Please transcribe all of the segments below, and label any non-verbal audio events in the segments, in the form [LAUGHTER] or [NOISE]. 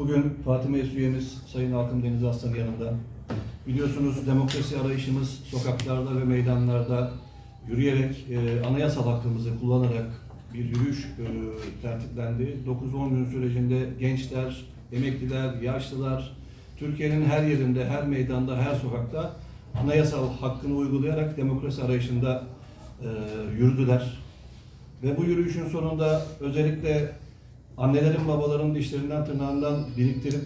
Bugün Fatih Meclis üyemiz Sayın Hakan Deniz Aslan yanında. Biliyorsunuz demokrasi arayışımız sokaklarda ve meydanlarda yürüyerek, e, anayasal hakkımızı kullanarak bir yürüyüş e, tertiplendi. 9-10 gün sürecinde gençler, emekliler, yaşlılar, Türkiye'nin her yerinde, her meydanda, her sokakta anayasal hakkını uygulayarak demokrasi arayışında e, yürüdüler. Ve bu yürüyüşün sonunda özellikle annelerin babaların dişlerinden tırnağından biriktirip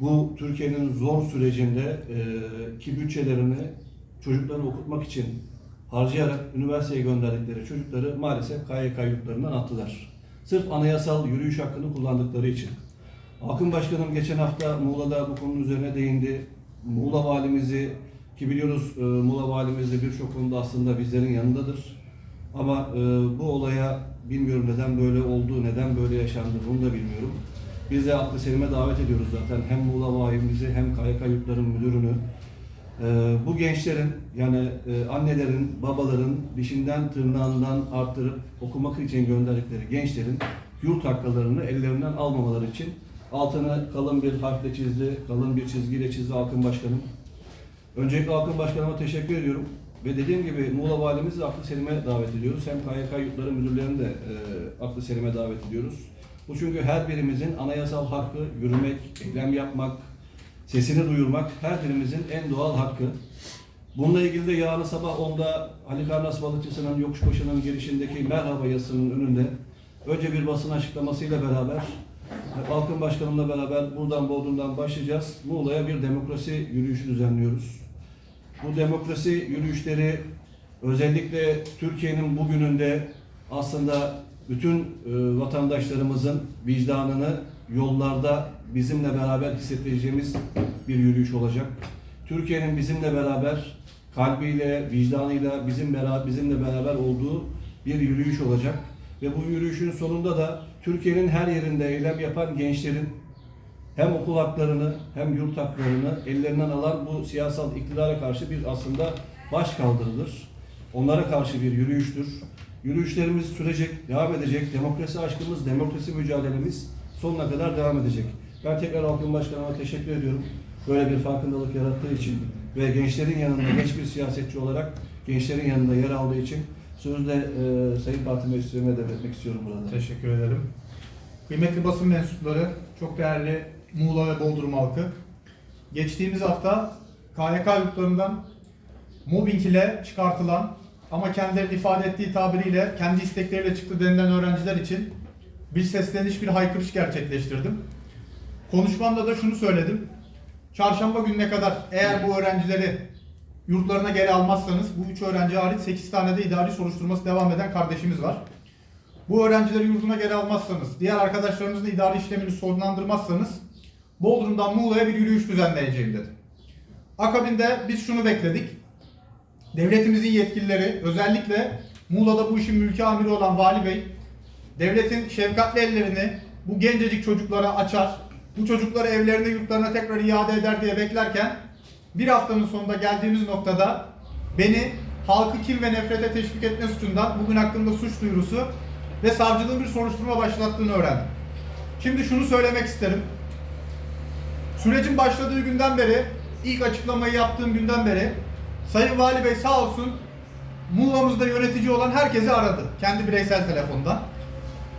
bu Türkiye'nin zor sürecinde e, ki bütçelerini çocuklarını okutmak için harcayarak üniversiteye gönderdikleri çocukları maalesef KYK yurtlarından attılar. Sırf anayasal yürüyüş hakkını kullandıkları için. Akın Başkanım geçen hafta Muğla'da bu konunun üzerine değindi. Muğla valimizi ki biliyoruz e, Muğla valimiz de birçok konuda aslında bizlerin yanındadır. Ama e, bu olaya bilmiyorum neden böyle oldu, neden böyle yaşandı bunu da bilmiyorum. Biz de aklı selime davet ediyoruz zaten hem Muğla valimizi hem KYK yurtların müdürünü. E, bu gençlerin yani e, annelerin, babaların dişinden tırnağından arttırıp okumak için gönderdikleri gençlerin yurt haklarını ellerinden almamaları için altını kalın bir harfle çizdi, kalın bir çizgiyle çizdi Halkın Başkanım. Öncelikle Halkın Başkanıma teşekkür ediyorum. Ve dediğim gibi Muğla Valimizi aklı selime davet ediyoruz. Hem KYK yurtları müdürlerini de e, aklı selime davet ediyoruz. Bu çünkü her birimizin anayasal hakkı yürümek, eylem yapmak, sesini duyurmak her birimizin en doğal hakkı. Bununla ilgili de yarın sabah 10'da Halikarnas Balıkçısı'nın Yokuşbaşı'nın girişindeki merhaba yazısının önünde önce bir basın açıklamasıyla beraber Halkın Başkanımla beraber buradan Bodrum'dan başlayacağız. Muğla'ya bir demokrasi yürüyüşü düzenliyoruz. Bu demokrasi yürüyüşleri özellikle Türkiye'nin bugününde aslında bütün e, vatandaşlarımızın vicdanını yollarda bizimle beraber hissettireceğimiz bir yürüyüş olacak. Türkiye'nin bizimle beraber kalbiyle, vicdanıyla bizim beraber bizimle beraber olduğu bir yürüyüş olacak. Ve bu yürüyüşün sonunda da Türkiye'nin her yerinde eylem yapan gençlerin hem okul haklarını hem yurt haklarını ellerinden alan bu siyasal iktidara karşı bir aslında baş kaldırılır. Onlara karşı bir yürüyüştür. Yürüyüşlerimiz sürecek, devam edecek. Demokrasi aşkımız, demokrasi mücadelemiz sonuna kadar devam edecek. Ben tekrar Halkın Başkanıma teşekkür ediyorum. Böyle bir farkındalık yarattığı için ve gençlerin yanında, genç bir siyasetçi olarak gençlerin yanında yer aldığı için sözü de e, Sayın Parti Meclislerine devretmek istiyorum burada. Teşekkür ederim. Kıymetli basın mensupları, çok değerli Muğla ve Bodrum halkı. Geçtiğimiz hafta KYK yurtlarından mobbing ile çıkartılan ama kendilerinin ifade ettiği tabiriyle kendi istekleriyle çıktı denilen öğrenciler için bir sesleniş, bir haykırış gerçekleştirdim. Konuşmamda da şunu söyledim. Çarşamba gününe kadar eğer bu öğrencileri yurtlarına geri almazsanız bu üç öğrenci hariç 8 tane de idari soruşturması devam eden kardeşimiz var. Bu öğrencileri yurduna geri almazsanız, diğer arkadaşlarınızın idari işlemini sonlandırmazsanız Bodrum'dan Muğla'ya bir yürüyüş düzenleyeceğim dedi. Akabinde biz şunu bekledik. Devletimizin yetkilileri özellikle Muğla'da bu işin mülki amiri olan Vali Bey devletin şefkatli ellerini bu gencecik çocuklara açar, bu çocukları evlerine yurtlarına tekrar iade eder diye beklerken bir haftanın sonunda geldiğimiz noktada beni halkı kim ve nefrete teşvik etme suçundan bugün hakkında suç duyurusu ve savcılığın bir soruşturma başlattığını öğrendim. Şimdi şunu söylemek isterim. Sürecin başladığı günden beri, ilk açıklamayı yaptığım günden beri Sayın Vali Bey sağ olsun Muğla'mızda yönetici olan herkesi aradı. Kendi bireysel telefondan.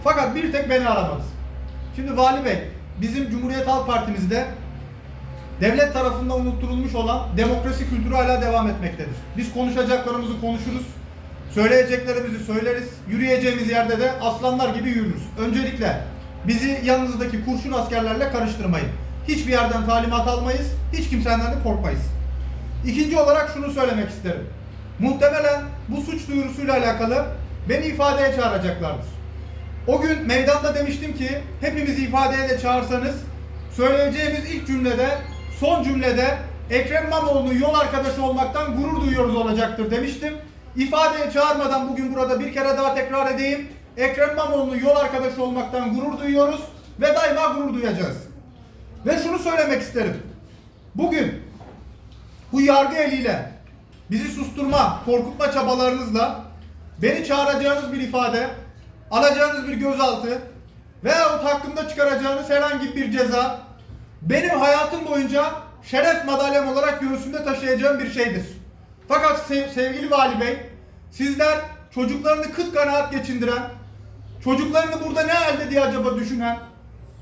Fakat bir tek beni aramadı. Şimdi Vali Bey, bizim Cumhuriyet Halk Partimizde devlet tarafından unutturulmuş olan demokrasi kültürü hala devam etmektedir. Biz konuşacaklarımızı konuşuruz, söyleyeceklerimizi söyleriz, yürüyeceğimiz yerde de aslanlar gibi yürürüz. Öncelikle bizi yanınızdaki kurşun askerlerle karıştırmayın. Hiçbir yerden talimat almayız, hiç kimseden de korkmayız. İkinci olarak şunu söylemek isterim. Muhtemelen bu suç duyurusuyla alakalı beni ifadeye çağıracaklardır. O gün meydanda demiştim ki hepimizi ifadeye de çağırsanız söyleyeceğimiz ilk cümlede son cümlede Ekrem İmamoğlu'nun yol arkadaşı olmaktan gurur duyuyoruz olacaktır demiştim. İfadeye çağırmadan bugün burada bir kere daha tekrar edeyim. Ekrem İmamoğlu'nun yol arkadaşı olmaktan gurur duyuyoruz ve daima gurur duyacağız. Ve şunu söylemek isterim. Bugün bu yargı eliyle bizi susturma, korkutma çabalarınızla beni çağıracağınız bir ifade, alacağınız bir gözaltı veyahut hakkında çıkaracağınız herhangi bir ceza benim hayatım boyunca şeref madalyam olarak göğsümde taşıyacağım bir şeydir. Fakat sev- sevgili Vali Bey, sizler çocuklarını kıt kanaat geçindiren, çocuklarını burada ne halde diye acaba düşünen,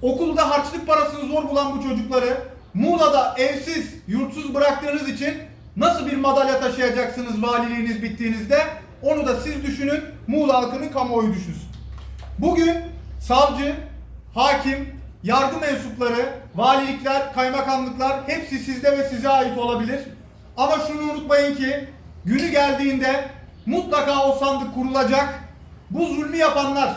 okulda harçlık parasını zor bulan bu çocukları Muğla'da evsiz, yurtsuz bıraktığınız için nasıl bir madalya taşıyacaksınız valiliğiniz bittiğinizde onu da siz düşünün, Muğla halkının kamuoyu düşünsün. Bugün savcı, hakim, yargı mensupları, valilikler, kaymakamlıklar hepsi sizde ve size ait olabilir. Ama şunu unutmayın ki günü geldiğinde mutlaka o sandık kurulacak. Bu zulmü yapanlar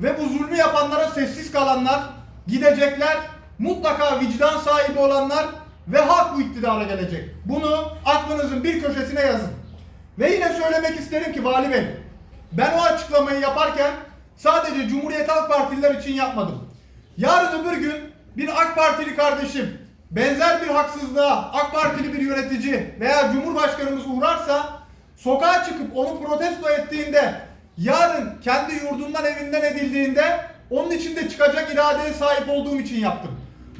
ve bu zulmü yapanlara sessiz kalanlar gidecekler. Mutlaka vicdan sahibi olanlar ve halk bu iktidara gelecek. Bunu aklınızın bir köşesine yazın. Ve yine söylemek isterim ki Vali Bey, ben o açıklamayı yaparken sadece Cumhuriyet Halk Partililer için yapmadım. Yarın öbür gün bir AK Partili kardeşim benzer bir haksızlığa AK Partili bir yönetici veya Cumhurbaşkanımız uğrarsa sokağa çıkıp onu protesto ettiğinde yarın kendi yurdundan evinden edildiğinde onun içinde çıkacak iradeye sahip olduğum için yaptım.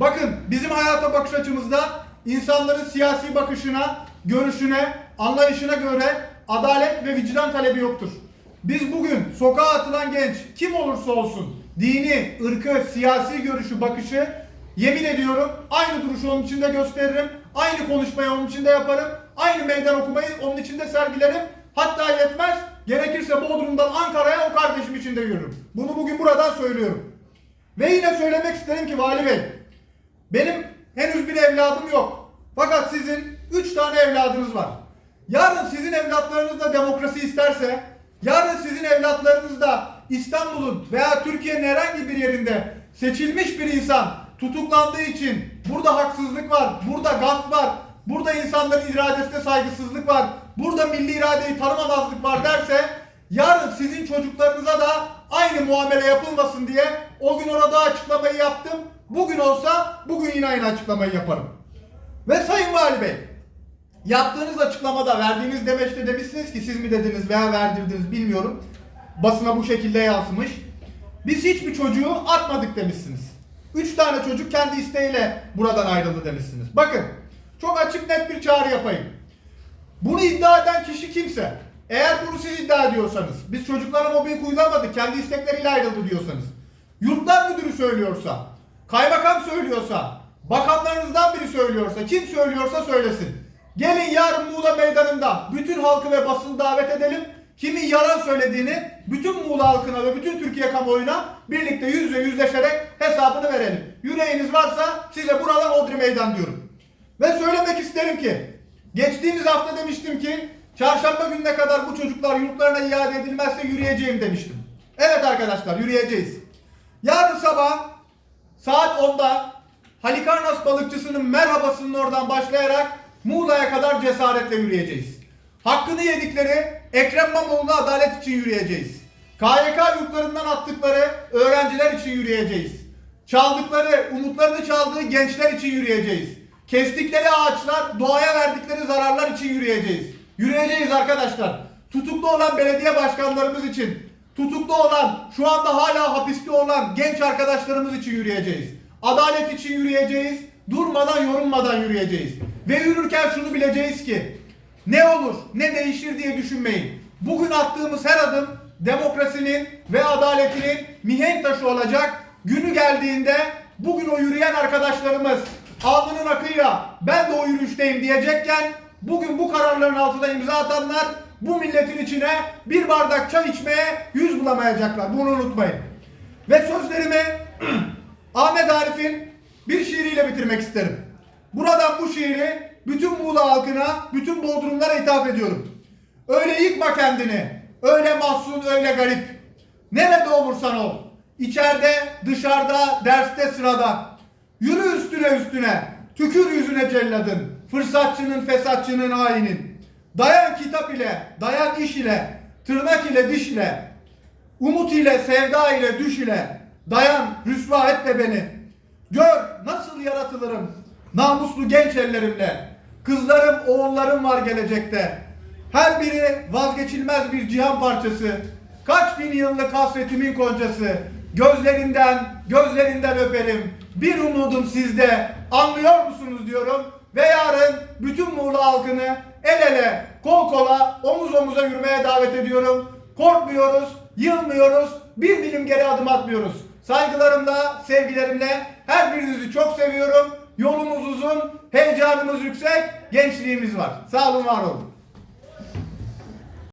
Bakın bizim hayata bakış açımızda insanların siyasi bakışına, görüşüne, anlayışına göre adalet ve vicdan talebi yoktur. Biz bugün sokağa atılan genç kim olursa olsun dini, ırkı, siyasi görüşü, bakışı yemin ediyorum aynı duruşu onun içinde gösteririm. Aynı konuşmayı onun içinde yaparım. Aynı meydan okumayı onun içinde sergilerim. Hatta yetmez gerekirse Bodrum'dan Ankara'ya o kardeşim içinde yürürüm. Bunu bugün buradan söylüyorum. Ve yine söylemek isterim ki Vali Bey, benim henüz bir evladım yok. Fakat sizin üç tane evladınız var. Yarın sizin evlatlarınız da demokrasi isterse, yarın sizin evlatlarınız da İstanbul'un veya Türkiye'nin herhangi bir yerinde seçilmiş bir insan tutuklandığı için burada haksızlık var, burada gasp var, burada insanların iradesine saygısızlık var, burada milli iradeyi tanımamazlık var derse yarın sizin çocuklarınıza da aynı muamele yapılmasın diye o gün orada açıklamayı yaptım. Bugün olsa bugün yine aynı açıklamayı yaparım. Ve Sayın Vali Bey, yaptığınız açıklamada verdiğiniz demeçte demişsiniz ki siz mi dediniz veya verdirdiniz bilmiyorum. Basına bu şekilde yansımış. Biz hiçbir çocuğu atmadık demişsiniz. Üç tane çocuk kendi isteğiyle buradan ayrıldı demişsiniz. Bakın çok açık net bir çağrı yapayım. Bunu iddia eden kişi kimse, eğer bunu siz iddia ediyorsanız, biz çocuklara mobbing uygulamadık, kendi istekleriyle ayrıldı diyorsanız, yurtlar müdürü söylüyorsa, kaymakam söylüyorsa, bakanlarınızdan biri söylüyorsa, kim söylüyorsa söylesin. Gelin yarın Muğla meydanında bütün halkı ve basını davet edelim. Kimin yalan söylediğini bütün Muğla halkına ve bütün Türkiye kamuoyuna birlikte yüz yüze yüzleşerek hesabını verelim. Yüreğiniz varsa size buralar Odri Meydan diyorum. Ve söylemek isterim ki geçtiğimiz hafta demiştim ki çarşamba gününe kadar bu çocuklar yurtlarına iade edilmezse yürüyeceğim demiştim. Evet arkadaşlar yürüyeceğiz. Yarın sabah saat 10'da Halikarnas balıkçısının merhabasının oradan başlayarak Muğla'ya kadar cesaretle yürüyeceğiz. Hakkını yedikleri Ekrem İmamoğlu'na adalet için yürüyeceğiz. KYK yurtlarından attıkları öğrenciler için yürüyeceğiz. Çaldıkları, umutlarını çaldığı gençler için yürüyeceğiz. Kestikleri ağaçlar, doğaya verdikleri zararlar için yürüyeceğiz. Yürüyeceğiz arkadaşlar. Tutuklu olan belediye başkanlarımız için, tutuklu olan, şu anda hala hapiste olan genç arkadaşlarımız için yürüyeceğiz. Adalet için yürüyeceğiz. Durmadan, yorulmadan yürüyeceğiz. Ve yürürken şunu bileceğiz ki ne olur, ne değişir diye düşünmeyin. Bugün attığımız her adım demokrasinin ve adaletinin mihenk taşı olacak. Günü geldiğinde bugün o yürüyen arkadaşlarımız alnının akıyla ben de o yürüyüşteyim diyecekken bugün bu kararların altına imza atanlar bu milletin içine bir bardak çay içmeye yüz bulamayacaklar. Bunu unutmayın. Ve sözlerimi [CLEARS THROAT] Ahmet Arif'in bir şiiriyle bitirmek isterim. Buradan bu şiiri bütün Muğla halkına, bütün Bodrumlara ithaf ediyorum. Öyle yıkma kendini, öyle mahzun, öyle garip. Nerede olursan ol, içeride, dışarıda, derste, sırada. Yürü üstüne üstüne, tükür yüzüne celladın, fırsatçının, fesatçının, hainin. Dayan kitap ile, dayan iş ile, tırnak ile, diş ile, umut ile, sevda ile, düş ile. Dayan, rüsva etme beni. Gör nasıl yaratılırım, namuslu genç ellerimle. Kızlarım, oğullarım var gelecekte. Her biri vazgeçilmez bir cihan parçası. Kaç bin yıllık hasretimin koncası. Gözlerinden, gözlerinden öperim. Bir umudum sizde. Anlıyor musunuz diyorum. Ve yarın bütün Muğla halkını el ele, kol kola, omuz omuza yürümeye davet ediyorum. Korkmuyoruz, yılmıyoruz, bir milim geri adım atmıyoruz. Saygılarımla, sevgilerimle her birinizi çok seviyorum. Yolumuz uzun, heyecanımız yüksek, gençliğimiz var. Sağ olun, var olun.